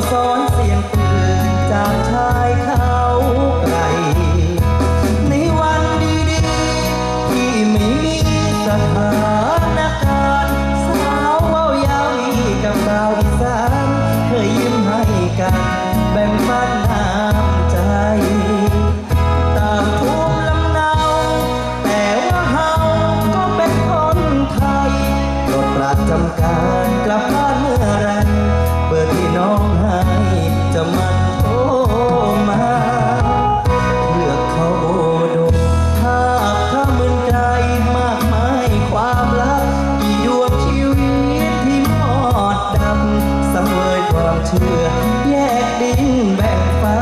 三 แยกดินแบ่งฟ้า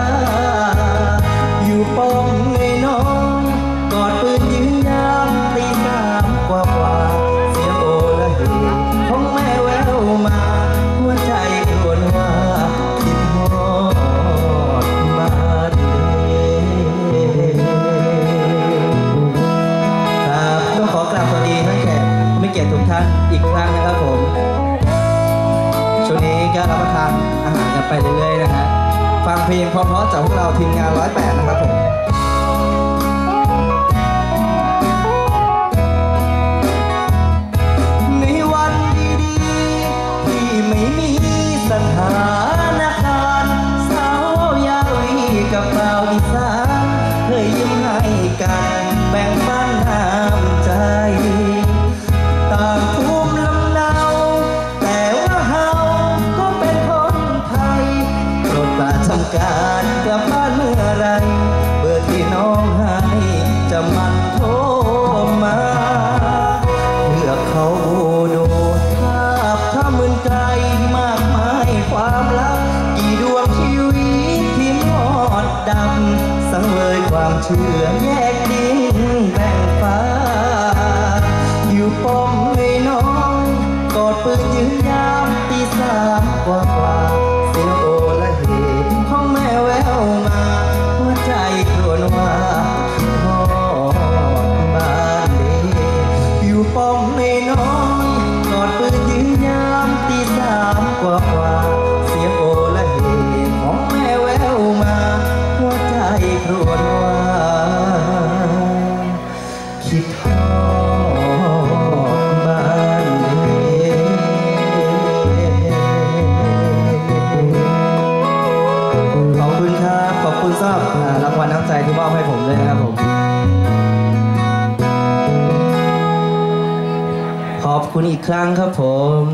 อยู่ป้องไงน้อง กอดปืนยืนยามตีสามกว่ากว่า เสียโอละเหของแม่แววมา หัวใจปวดว่าคิดหอดมาเดครับก็ขอกราบสวัสดีท่านแขกไม่เกีทุกท่านอีกครั้งนะครับผม ก็รับประทานอาหารกันไปเรื่อยๆนะฮะฟังเพลงเพราะๆจากพวกเราทีมงาน 108 นะครับผม ความเชื่อแยกดินแบ่งฟ้าอยู่ปอ อบคุณอีกครั้งครับผม